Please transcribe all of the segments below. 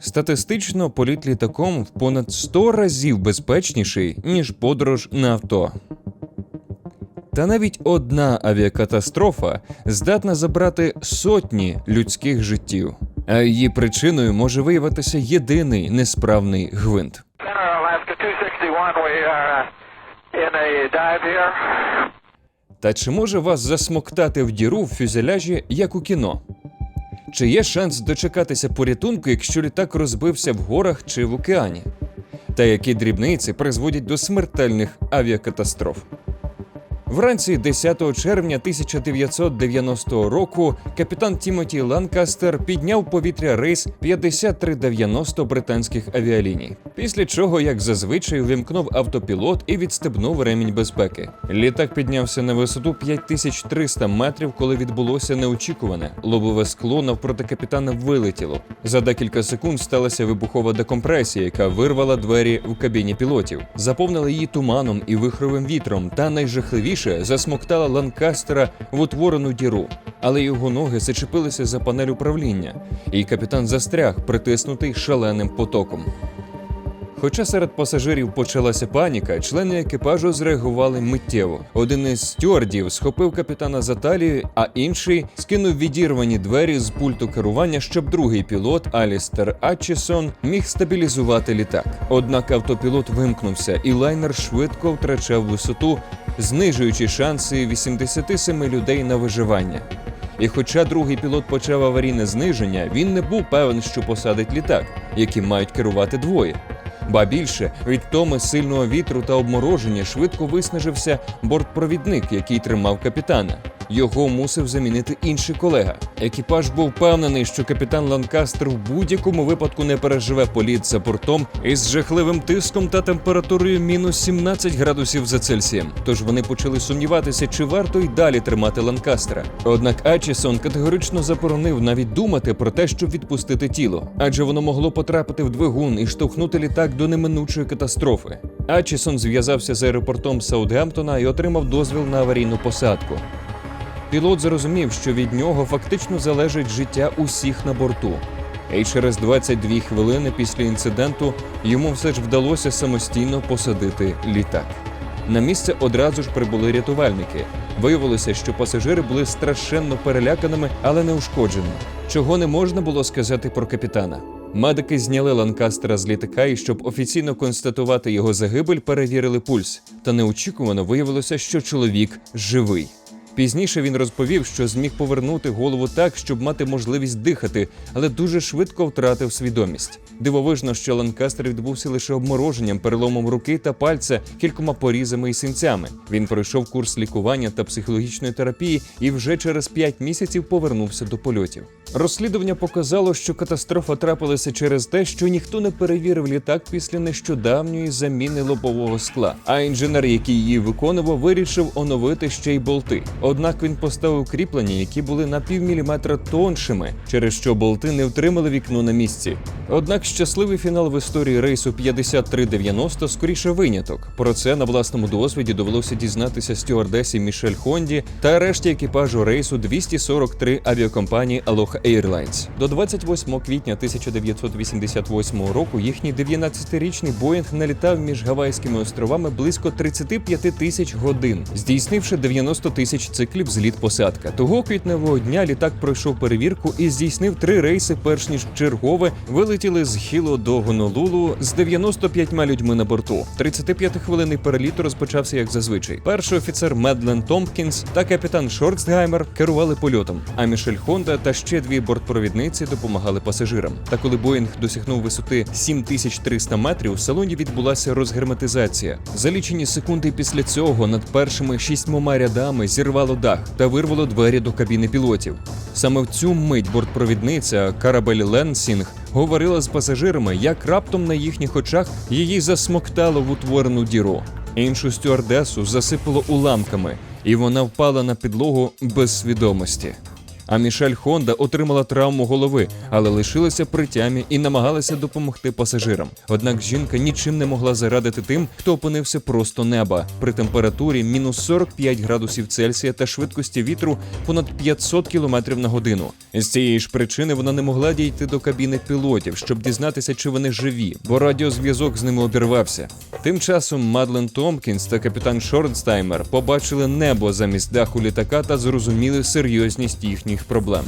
Статистично політ літаком в понад 100 разів безпечніший, ніж подорож на авто. Та навіть одна авіакатастрофа здатна забрати сотні людських життів, а її причиною може виявитися єдиний несправний гвинт. Center Alaska 261, we are uh. Та чи може вас засмоктати в діру в фюзеляжі, як у кіно? Чи є шанс дочекатися порятунку, якщо літак розбився в горах чи в океані? Та які дрібниці призводять до смертельних авіакатастроф? Вранці 10 червня 1990 року капітан Тімоті Ланкастер підняв повітря рейс 5390 британських авіаліній. Після чого, як зазвичай, увімкнув автопілот і відстебнув ремінь безпеки. Літак піднявся на висоту 5300 метрів, коли відбулося неочікуване. Лобове скло навпроти капітана вилетіло. За декілька секунд сталася вибухова декомпресія, яка вирвала двері в кабіні пілотів, заповнила її туманом і вихровим вітром, та найжахливіше засмоктала Ланкастера в утворену діру. Але його ноги зачепилися за панель управління, і капітан застряг, притиснутий шаленим потоком. Хоча серед пасажирів почалася паніка, члени екіпажу зреагували миттєво. Один із стюардів схопив капітана за талію, а інший скинув відірвані двері з пульту керування, щоб другий пілот Алістер Атчісон міг стабілізувати літак. Однак автопілот вимкнувся, і лайнер швидко втрачав висоту, знижуючи шанси 87 людей на виживання. І хоча другий пілот почав аварійне зниження, він не був певен, що посадить літак, яким мають керувати двоє. Ба більше від томи сильного вітру та обмороження швидко виснажився бортпровідник, який тримав капітана. Його мусив замінити інший колега. Екіпаж був впевнений, що капітан Ланкастер в будь-якому випадку не переживе політ за бортом із жахливим тиском та температурою мінус 17 градусів за Цельсієм. Тож вони почали сумніватися, чи варто й далі тримати Ланкастера. Однак Ачісон категорично заборонив навіть думати про те, щоб відпустити тіло, адже воно могло потрапити в двигун і штовхнути літак до неминучої катастрофи. Ачісон зв'язався з аеропортом Саутгемптона і отримав дозвіл на аварійну посадку. Пілот зрозумів, що від нього фактично залежить життя усіх на борту. І через 22 хвилини після інциденту йому все ж вдалося самостійно посадити літак. На місце одразу ж прибули рятувальники. Виявилося, що пасажири були страшенно переляканими, але не ушкодженими, чого не можна було сказати про капітана. Медики зняли Ланкастера з літака і, щоб офіційно констатувати його загибель, перевірили пульс. Та неочікувано виявилося, що чоловік живий. Пізніше він розповів, що зміг повернути голову так, щоб мати можливість дихати, але дуже швидко втратив свідомість. Дивовижно, що Ланкастер відбувся лише обмороженням, переломом руки та пальця, кількома порізами і синцями. Він пройшов курс лікування та психологічної терапії і вже через 5 місяців повернувся до польотів. Розслідування показало, що катастрофа трапилася через те, що ніхто не перевірив літак після нещодавньої заміни лобового скла. А інженер, який її виконував, вирішив оновити ще й болти. Однак він поставив кріплення, які були на півміліметра тоншими, через що болти не втримали вікно на місці. Однак щасливий фінал в історії рейсу 5390 скоріше виняток. Про це на власному досвіді довелося дізнатися стюардесі Мішель Хонді та решті екіпажу рейсу 243 авіакомпанії Aloha Airlines. До 28 квітня 1988 року їхній 19-річний Боїнг налітав між Гавайськими островами близько 35 тисяч годин, здійснивши 90 тисяч циклів зліт-посадка. Того квітневого дня літак пройшов перевірку і здійснив три рейси, перш ніж чергове вилетіли з Хіло до Гонолулу з 95 людьми на борту. 35-хвилинний переліт розпочався як зазвичай. Перший офіцер Медлен Томпкінс та капітан Шортсгаймер керували польотом, а Мішель Хонда та ще дві бортпровідниці допомагали пасажирам. Та коли Боїнг досягнув висоти 7300 метрів, в салоні відбулася розгерметизація. За лічені секунди після цього над першими шістьмома рядами зірвало дах та вирвало двері до кабіни пілотів. Саме в цю мить бортпровідниця Карабель Ленсінг говорила з пасажирами, як раптом на їхніх очах її засмоктало в утворену діру. Іншу стюардесу засипало уламками, і вона впала на підлогу без свідомості. А Мішель Хонда отримала травму голови, але лишилася при тямі і намагалася допомогти пасажирам. Однак жінка нічим не могла зарадити тим, хто опинився просто неба при температурі мінус 45 градусів Цельсія та швидкості вітру понад 500 км на годину. З цієї ж причини вона не могла дійти до кабіни пілотів, щоб дізнатися, чи вони живі, бо радіозв'язок з ними обірвався. Тим часом Мадлен Томпкінс та капітан Шорнстаймер побачили небо замість даху літака та зрозуміли серйозність їхніх проблем.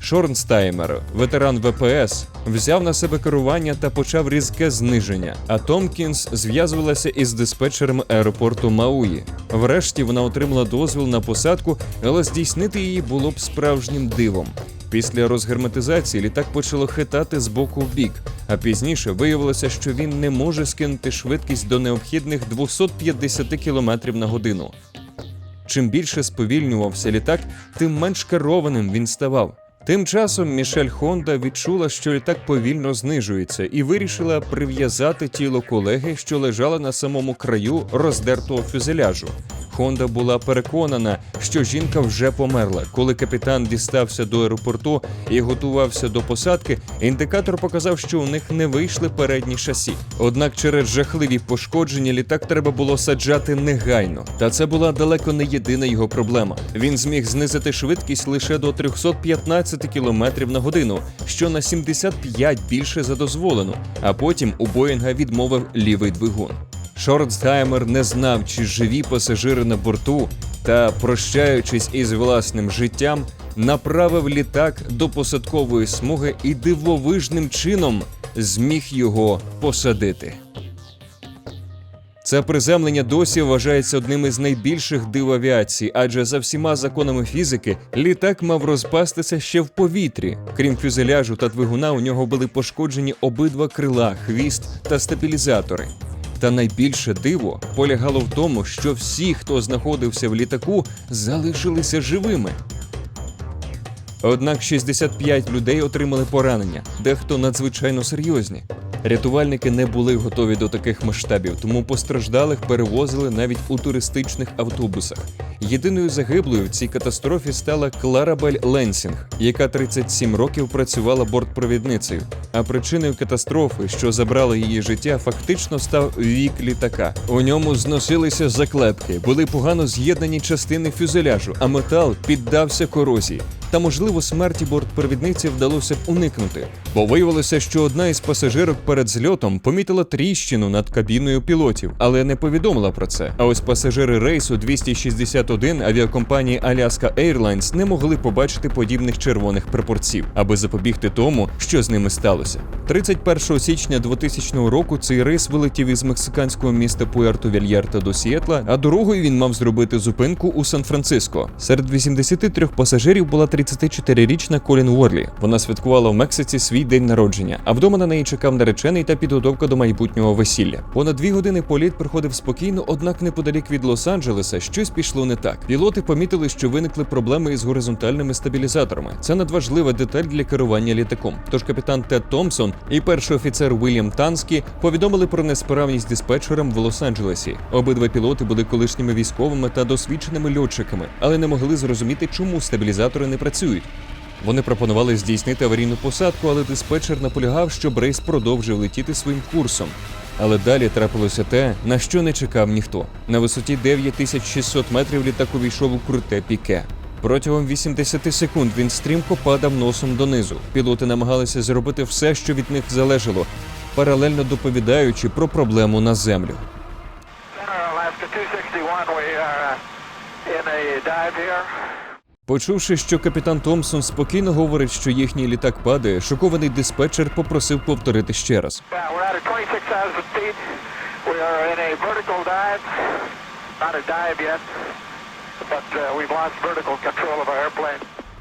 Шорнстаймер, ветеран ВПС, взяв на себе керування та почав різке зниження. А Томкінс зв'язувалася із диспетчером аеропорту Мауї. Врешті вона отримала дозвіл на посадку, але здійснити її було б справжнім дивом. Після розгерметизації літак почало хитати з боку в бік, а пізніше виявилося, що він не може скинути швидкість до необхідних 250 км на годину. Чим більше сповільнювався літак, тим менш керованим він ставав. Тим часом Мішель Хонда відчула, що літак повільно знижується, і вирішила прив'язати тіло колеги, що лежало на самому краю роздертого фюзеляжу. Хонда була переконана, що жінка вже померла. Коли капітан дістався до аеропорту і готувався до посадки, індикатор показав, що у них не вийшли передні шасі. Однак через жахливі пошкодження літак треба було саджати негайно. Та це була далеко не єдина його проблема. Він зміг знизити швидкість лише до 315 км на годину, що на 75 більше за дозволену. А потім у Боїнга відмовив лівий двигун. Шортстаймер не знав, чи живі пасажири на борту, та, прощаючись із власним життям, направив літак до посадкової смуги і дивовижним чином зміг його посадити. Це приземлення досі вважається одним із найбільших див авіації, адже за всіма законами фізики літак мав розпастися ще в повітрі. Крім фюзеляжу та двигуна, у нього були пошкоджені обидва крила, хвіст та стабілізатори. Та найбільше диво полягало в тому, що всі, хто знаходився в літаку, залишилися живими. Однак 65 людей отримали поранення, дехто надзвичайно серйозні. Рятувальники не були готові до таких масштабів, тому постраждалих перевозили навіть у туристичних автобусах. Єдиною загиблою в цій катастрофі стала Кларабель Ленсінг, яка 37 років працювала бортпровідницею. А причиною катастрофи, що забрала її життя, фактично став вік літака. У ньому зносилися заклепки, були погано з'єднані частини фюзеляжу, а метал піддався корозії. Та можливо смерті бортпровідниці вдалося б уникнути, бо виявилося, що одна із пасажирок перед зльотом помітила тріщину над кабіною пілотів, але не повідомила про це. А ось пасажири рейсу 261 авіакомпанії Alaska Airlines не могли побачити подібних червоних прапорців, аби запобігти тому, що з ними сталося. 31 січня 2000 року цей рейс вилетів із мексиканського міста Пуерто Вільярта до Сіетла, а дорогою він мав зробити зупинку у Сан-Франциско. Серед 83 пасажирів була 34-річна Колін Уорлі. Вона святкувала в Мексиці свій день народження, а вдома на неї чекав наречений та підготовка до майбутнього весілля. Понад дві години політ проходив спокійно, однак неподалік від Лос-Анджелеса щось пішло не так. Пілоти помітили, що виникли проблеми із горизонтальними стабілізаторами. Це надважлива деталь для керування літаком. Тож капітан Тед Томпсон і перший офіцер Вільям Танскі повідомили про несправність диспетчерам в Лос-Анджелесі. Обидва пілоти були колишніми військовими та досвідченими льотчиками, але не могли зрозуміти, чому стабілізатори не працюють. Вони пропонували здійснити аварійну посадку, але диспетчер наполягав, щоб рейс продовжив летіти своїм курсом. Але далі трапилося те, на що не чекав ніхто. На висоті 9600 метрів літак увійшов у круте піке. Протягом 80 секунд він стрімко падав носом донизу. Пілоти намагалися зробити все, що від них залежало, паралельно доповідаючи про проблему на землю. Alaska 261, we are uh, in a dive here. Почувши, що капітан Томпсон спокійно говорить, що їхній літак падає, шокований диспетчер попросив повторити ще раз. Yeah, we're at a 26,000 feet. We are in a vertical dive. Not a dive yet, but uh.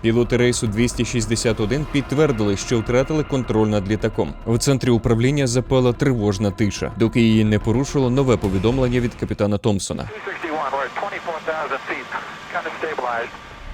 Пілоти рейсу 261 підтвердили, що втратили контроль над літаком. В центрі управління запала тривожна тиша, доки її не порушило нове повідомлення від капітана Томпсона. 261,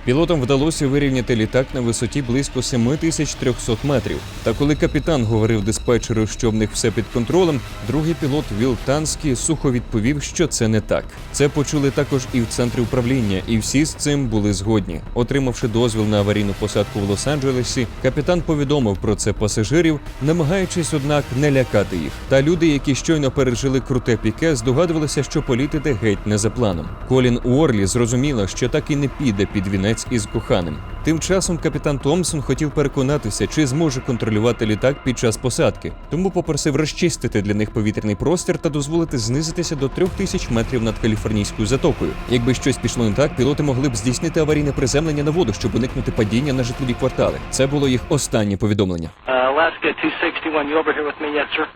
we're at 24,000 feet, kind of stabilized. Пілотам вдалося вирівняти літак на висоті близько 7300 метрів. Та коли капітан говорив диспетчеру, що в них все під контролем, другий пілот Віл Танський сухо відповів, що це не так. Це почули також і в центрі управління, і всі з цим були згодні. Отримавши дозвіл на аварійну посадку в Лос-Анджелесі, капітан повідомив про це пасажирів, намагаючись, однак, не лякати їх. Та люди, які щойно пережили круте піке, здогадувалися, що політити геть не за планом. Колін Уорлі зрозуміла, що так і не піде під вінець із коханим. Тим часом капітан Томпсон хотів переконатися, чи зможе контролювати літак під час посадки, тому попросив розчистити для них повітряний простір та дозволити знизитися до трьох тисяч метрів над каліфорнійською затокою. Якби щось пішло не так, пілоти могли б здійснити аварійне приземлення на воду, щоб уникнути падіння на житлові квартали. Це було їх останнє повідомлення. Uh, Alaska 261, you over here with me yet, sir?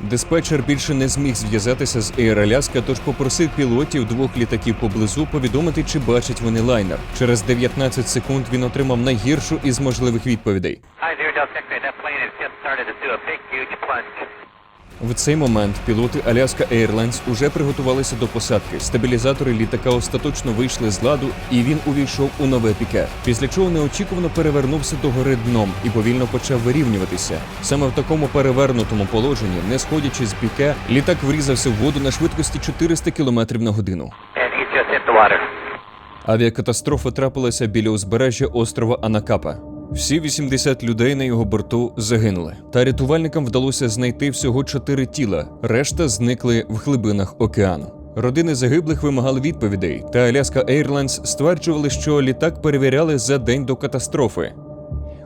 Диспетчер більше не зміг зв'язатися з Air Alaska, тож попросив пілотів двох літаків поблизу повідомити, чи бачать вони лайнер. Через 19 секунд він отримав найгіршу із можливих відповідей. В цей момент пілоти Alaska Airlines уже приготувалися до посадки. Стабілізатори літака остаточно вийшли з ладу, і він увійшов у нове піке. Після чого неочікувано перевернувся догори дном і повільно почав вирівнюватися. Саме в такому перевернутому положенні, не сходячи з піке, літак врізався в воду на швидкості 400 км на годину. Авіакатастрофа трапилася біля узбережжя острова Анакапа. Всі 80 людей на його борту загинули. Та рятувальникам вдалося знайти всього чотири тіла, решта зникли в глибинах океану. Родини загиблих вимагали відповідей, та Alaska Airlines стверджували, що літак перевіряли за день до катастрофи.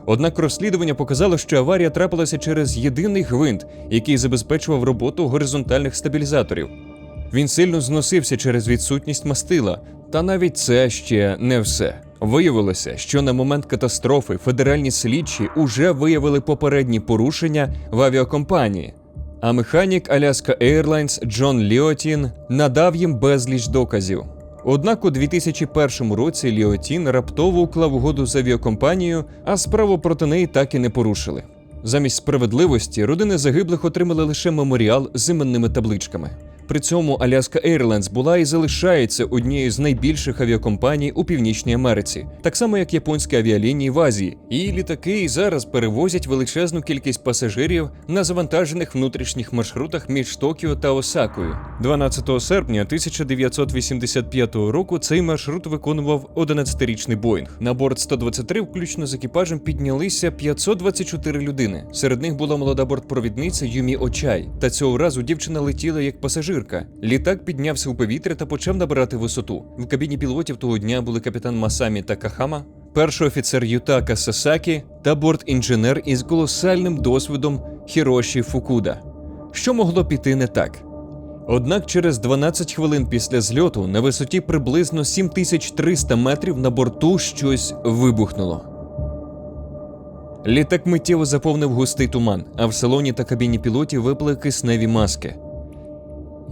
Однак розслідування показало, що аварія трапилася через єдиний гвинт, який забезпечував роботу горизонтальних стабілізаторів. Він сильно зносився через відсутність мастила, та навіть це ще не все. Виявилося, що на момент катастрофи федеральні слідчі уже виявили попередні порушення в авіакомпанії. А механік Alaska Airlines Джон Ліотін надав їм безліч доказів. Однак у 2001 році Ліотін раптово уклав угоду з авіакомпанією, а справу проти неї так і не порушили. Замість справедливості родини загиблих отримали лише меморіал з іменними табличками. При цьому Alaska Airlines була і залишається однією з найбільших авіакомпаній у Північній Америці, так само як японські авіалінії в Азії. Її літаки і зараз перевозять величезну кількість пасажирів на завантажених внутрішніх маршрутах між Токіо та Осакою. 12 серпня 1985 року цей маршрут виконував 11-річний Боїнг. На борт 123, включно з екіпажем, піднялися 524 людини. Серед них була молода бортпровідниця Юмі Очай. Та цього разу дівчина летіла як пасажирка. Літак піднявся у повітря та почав набирати висоту. В кабіні пілотів того дня були капітан Масамі Такахама, перший офіцер Ютака Сасакі та борт-інженер із колосальним досвідом Хіроші Фукуда. Що могло піти не так? Однак через 12 хвилин після зльоту на висоті приблизно 7300 метрів на борту щось вибухнуло. Літак миттєво заповнив густий туман, а в салоні та кабіні пілотів випали кисневі маски.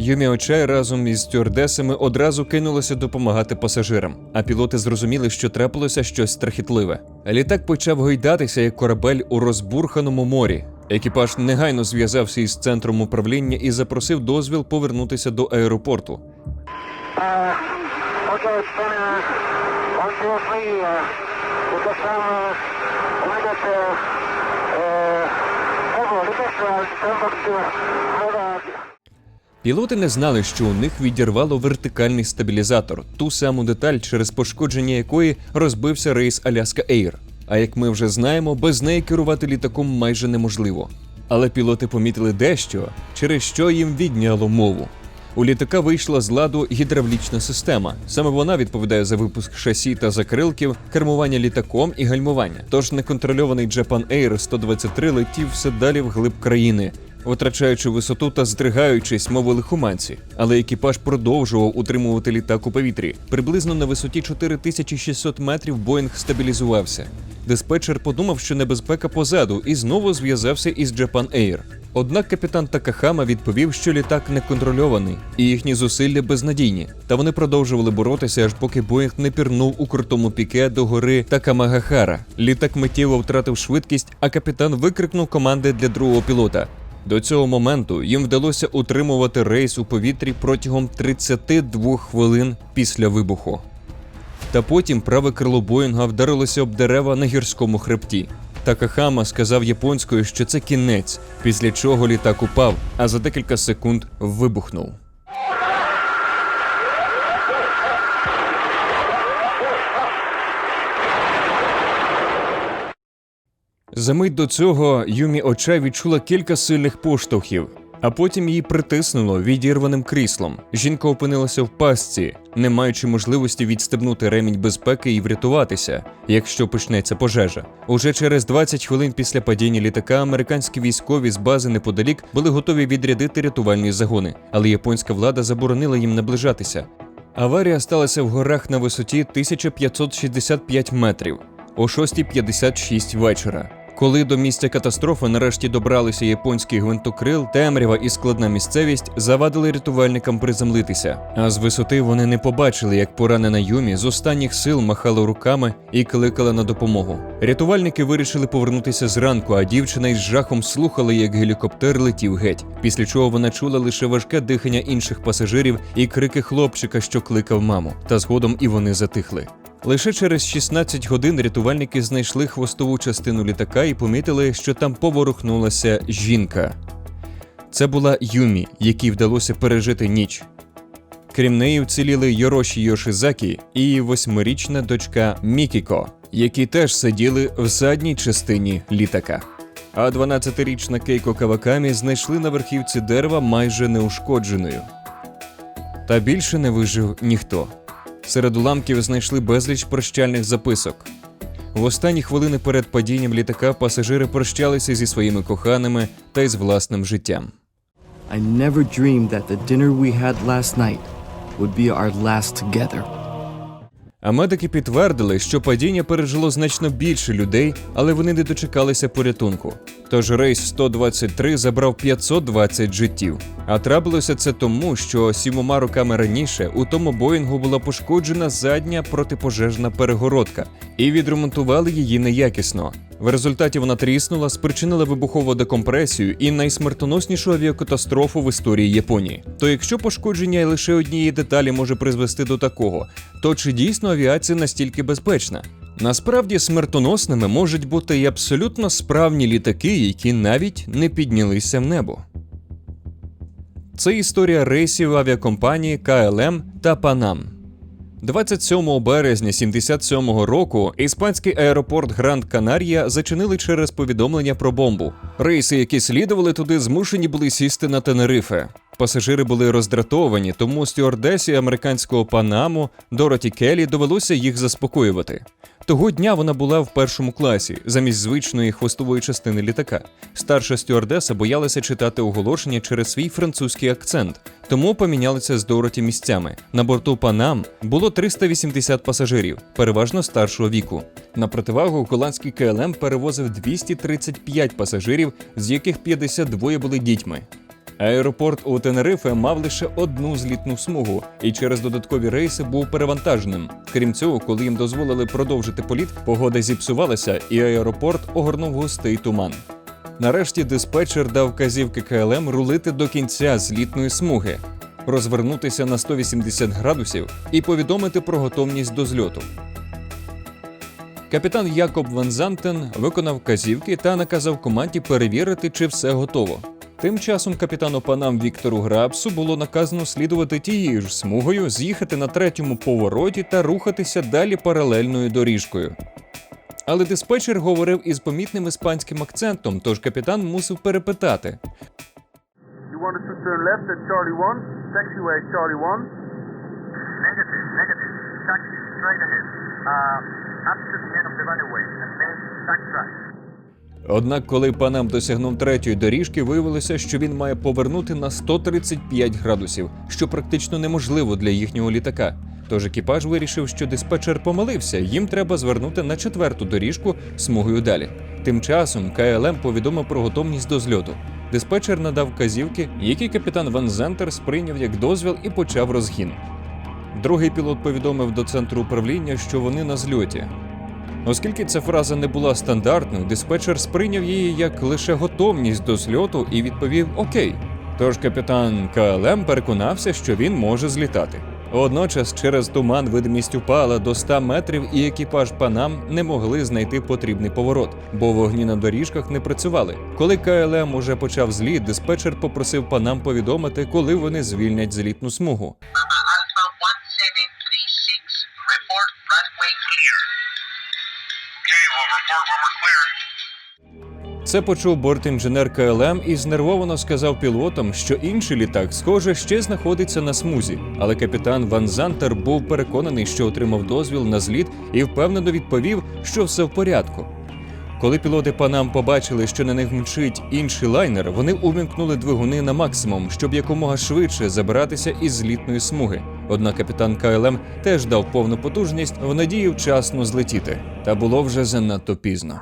Юмі Очай разом із стюардесами одразу кинулося допомагати пасажирам, а пілоти зрозуміли, що трапилося щось страхітливе. Літак почав гойдатися як корабель у розбурханому морі. Екіпаж негайно зв'язався із центром управління і запросив дозвіл повернутися до аеропорту. Uh, okay, we uh, Пілоти не знали, що у них відірвало вертикальний стабілізатор, ту саму деталь, через пошкодження якої розбився рейс Alaska Air. А як ми вже знаємо, без неї керувати літаком майже неможливо. Але пілоти помітили дещо, через що їм відняло мову. У літака вийшла з ладу гідравлічна система. Саме вона відповідає за випуск шасі та закрилків, кермування літаком і гальмування. Тож неконтрольований Japan Air 123 летів все далі вглиб країни, витрачаючи висоту та здригаючись, мов лихоманці. Але екіпаж продовжував утримувати літак у повітрі. Приблизно на висоті 4600 метрів Боїнг стабілізувався. Диспетчер подумав, що небезпека позаду, і знову зв'язався із Japan Air. Однак капітан Такахама відповів, що літак неконтрольований і їхні зусилля безнадійні. Та вони продовжували боротися, аж поки Боїнг не пірнув у крутому піке до гори Такамагахара. Lітак миттєво втратив швидкість, а капітан викрикнув команди для другого пілота. До цього моменту їм вдалося утримувати рейс у повітрі протягом 32 хвилин після вибуху. та потім праве крило Боїнга вдарилося об дерева на гірському хребті. Такахама сказав японською, що це кінець, після чого літак упав, а за декілька секунд вибухнув. За мить до цього Юмі Оча відчула кілька сильних поштовхів, а потім її притиснуло відірваним кріслом. Жінка опинилася в пастці, не маючи можливості відстебнути ремінь безпеки і врятуватися, якщо почнеться пожежа. Уже через 20 хвилин після падіння літака американські військові з бази неподалік були готові відрядити рятувальні загони, але японська влада заборонила їм наближатися. Аварія сталася в горах на висоті 1565 метрів о 6.56 вечора. Коли до місця катастрофи нарешті добралися японський гвинтокрил, темрява і складна місцевість завадили рятувальникам приземлитися. А з висоти вони не побачили, як поранена Юмі з останніх сил махала руками і кликала на допомогу. Рятувальники вирішили повернутися зранку, а дівчина із жахом слухала, як гелікоптер летів геть. Після чого вона чула лише важке дихання інших пасажирів і крики хлопчика, що кликав маму. Та згодом і вони затихли. Лише через 16 годин рятувальники знайшли хвостову частину літака і помітили, що там поворухнулася жінка. Це була Юмі, якій вдалося пережити ніч. Крім неї вціліли Йороші Йошизакі і її восьмирічна дочка Мікіко, які теж сиділи в задній частині літака. А 12-річна Кейко Кавакамі знайшли на верхівці дерева майже неушкодженою. Та більше не вижив ніхто. Серед уламків знайшли безліч прощальних записок. В останні хвилини перед падінням літака пасажири прощалися зі своїми коханими та й з власним життям. I never dreamed that the dinner we had last night would be our last together. А медики підтвердили, що падіння пережило значно більше людей, але вони не дочекалися порятунку. Тож рейс 123 забрав 520 життів. А трапилося це тому, що сімома роками раніше у тому Боїнгу була пошкоджена задня протипожежна перегородка, і відремонтували її неякісно. В результаті вона тріснула, спричинила вибухову декомпресію і найсмертоноснішу авіакатастрофу в історії Японії. То якщо пошкодження лише однієї деталі може призвести до такого, то чи дійсно авіація настільки безпечна? Насправді смертоносними можуть бути і абсолютно справні літаки, які навіть не піднялися в небо. Це історія рейсів авіакомпанії КЛМ та Панам. 27 березня 77-го року іспанський аеропорт Гранд Канарія зачинили через повідомлення про бомбу. Рейси, які слідували туди, змушені були сісти на Тенерифе. Пасажири були роздратовані, тому стюардесі американського Панаму Дороті Келлі довелося їх заспокоювати. Того дня вона була в першому класі, замість звичної хвостової частини літака. Старша стюардеса боялася читати оголошення через свій французький акцент, тому помінялися з Дороті місцями. На борту Панам було 380 пасажирів, переважно старшого віку. На противагу голландський КЛМ перевозив 235 пасажирів, з яких 52 були дітьми. Аеропорт у Тенерифе мав лише одну злітну смугу і через додаткові рейси був перевантаженим. Крім цього, коли їм дозволили продовжити політ, погода зіпсувалася, і аеропорт огорнув густий туман. Нарешті диспетчер дав вказівки КЛМ рулити до кінця злітної смуги, розвернутися на 180 градусів і повідомити про готовність до зльоту. Капітан Якоб Ван Зантен виконав вказівки та наказав команді перевірити, чи все готово. Тим часом капітану Панам Віктору Грабсу було наказано слідувати тією ж смугою, з'їхати на третьому повороті та рухатися далі паралельною доріжкою. Але диспетчер говорив із помітним іспанським акцентом, тож капітан мусив перепитати. You wanted to turn left at Charlie 1, taxiway Charlie 1. Negative, negative. Taxi straight ahead. Uh. Однак, коли панам досягнув третьої доріжки, виявилося, що він має повернути на 135 градусів, що практично неможливо для їхнього літака. Тож екіпаж вирішив, що диспетчер помилився, їм треба звернути на четверту доріжку смугою далі. Тим часом КЛМ повідомив про готовність до зльоту. Диспетчер надав вказівки, які капітан Ван Зентер сприйняв як дозвіл і почав розгін. Другий пілот повідомив до центру управління, що вони на зльоті. Оскільки ця фраза не була стандартною, диспетчер сприйняв її як лише готовність до зльоту і відповів Окей. Тож капітан КЛМ переконався, що він може злітати. Водночас через туман видимість упала до 100 метрів, і екіпаж Панам не могли знайти потрібний поворот, бо вогні на доріжках не працювали. Коли КЛМ уже почав зліт, диспетчер попросив Панам повідомити, коли вони звільнять злітну смугу. Report runway clear. Okay, we'll report when we're clear. Це почув бортінженер КЛМ і знервовано сказав пілотам, що інший літак, схоже, ще знаходиться на смузі. Але капітан Ван Зантер був переконаний, що отримав дозвіл на зліт, і впевнено відповів, що все в порядку. Коли пілоти Панам побачили, що на них мчить інший лайнер, вони увімкнули двигуни на максимум, щоб якомога швидше забиратися із злітної смуги. Однак капітан КЛМ теж дав повну потужність в надії вчасно злетіти. Та було вже занадто пізно.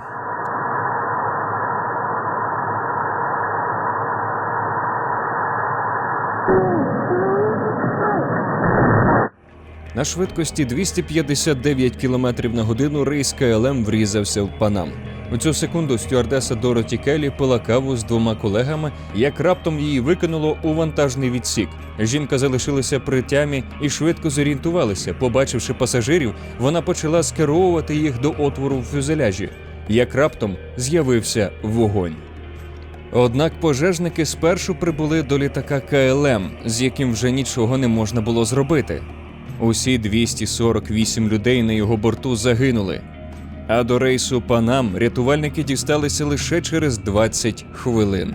На швидкості 259 км на годину рейс КЛМ врізався в Панам. У цю секунду стюардеса Дороті Келлі пила каву з двома колегами, як раптом її викинуло у вантажний відсік. Жінка залишилася при тямі і швидко зорієнтувалася. Побачивши пасажирів, вона почала скеровувати їх до отвору в фюзеляжі. Як раптом з'явився вогонь. Однак пожежники спершу прибули до літака КЛМ, з яким вже нічого не можна було зробити. Усі 248 людей на його борту загинули. А до рейсу Панам рятувальники дісталися лише через 20 хвилин.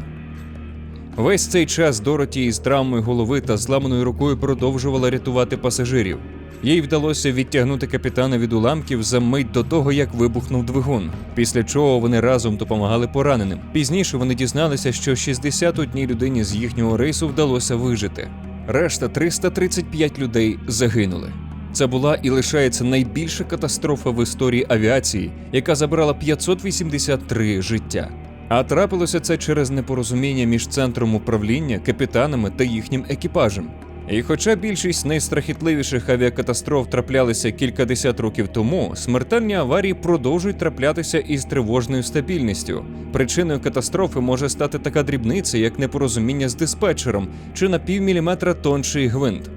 Весь цей час Дороті із травмою голови та зламаною рукою продовжувала рятувати пасажирів. Їй вдалося відтягнути капітана від уламків за мить до того, як вибухнув двигун. Після чого вони разом допомагали пораненим. Пізніше вони дізналися, що 61 людині з їхнього рейсу вдалося вижити. Решта 335 людей загинули. Це була і лишається найбільша катастрофа в історії авіації, яка забрала 583 життя. А трапилося це через непорозуміння між центром управління, капітанами та їхнім екіпажем. І хоча більшість найстрахітливіших авіакатастроф траплялися кількадесят років тому, смертельні аварії продовжують траплятися із тривожною стабільністю. Причиною катастрофи може стати така дрібниця, як непорозуміння з диспетчером чи на півміліметра тонший гвинт.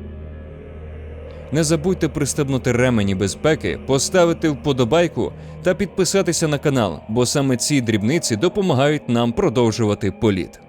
Не забудьте пристебнути ремені безпеки, поставити вподобайку та підписатися на канал, бо саме ці дрібниці допомагають нам продовжувати політ.